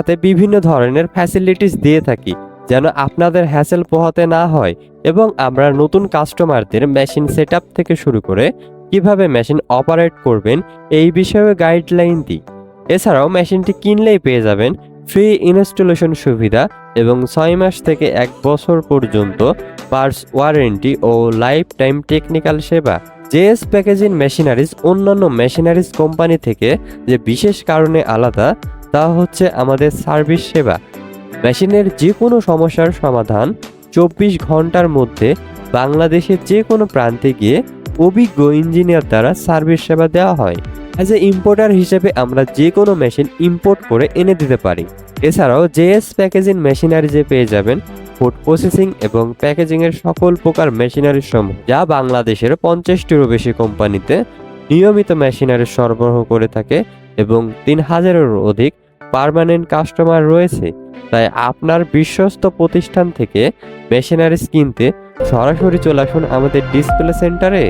সাথে বিভিন্ন ধরনের ফ্যাসিলিটিস দিয়ে থাকি, যেন আপনাদের হ্যাসেল পোহাতে না হয় এবং আমরা নতুন কাস্টমারদের মেশিন সেট থেকে শুরু করে কীভাবে মেশিন অপারেট করবেন এই বিষয়ে গাইডলাইন দিই। এছাড়াও মেশিনটি কিনলেই পেয়ে যাবেন ফ্রি ইনস্টলেশন সুবিধা এবং ছয় মাস থেকে এক বছর পর্যন্ত পার্টস ওয়ারেন্টি ও লাইফ টাইম টেকনিক্যাল সেবা জেএস প্যাকেজিং মেশিনারিজ অন্যান্য মেশিনারিজ কোম্পানি থেকে যে বিশেষ কারণে আলাদা তা হচ্ছে আমাদের সার্ভিস সেবা। মেশিনের যে কোনো সমস্যার সমাধান চব্বিশ ঘণ্টার মধ্যে বাংলাদেশের যে কোনো প্রান্তে গিয়ে অভিজ্ঞ ইঞ্জিনিয়ার দ্বারা সার্ভিস সেবা দেওয়া হয়। অ্যাজ এ ইম্পোর্টার হিসেবে আমরা যে কোনো মেশিন ইম্পোর্ট করে এনে দিতে পারি। এছাড়াও জেএস প্যাকেজিং মেশিনারি যে পেয়ে যাবেন ফুড প্রসেসিং এবং প্যাকেজিংয়ের সকল প্রকার মেশিনারি সমূহ, যা বাংলাদেশের পঞ্চাশটিরও বেশি কোম্পানিতে নিয়মিত মেশিনারি সরবরাহ করে থাকে। এবং তিন হাজারের অধিক পারমানেন্ট কাস্টমার রয়েছে। তাই আপনার বিশ্বস্ত প্রতিষ্ঠান থেকে মেশিনারিজ কিনতে সরাসরি চলে আসুন আমাদের ডিসপ্লে সেন্টারে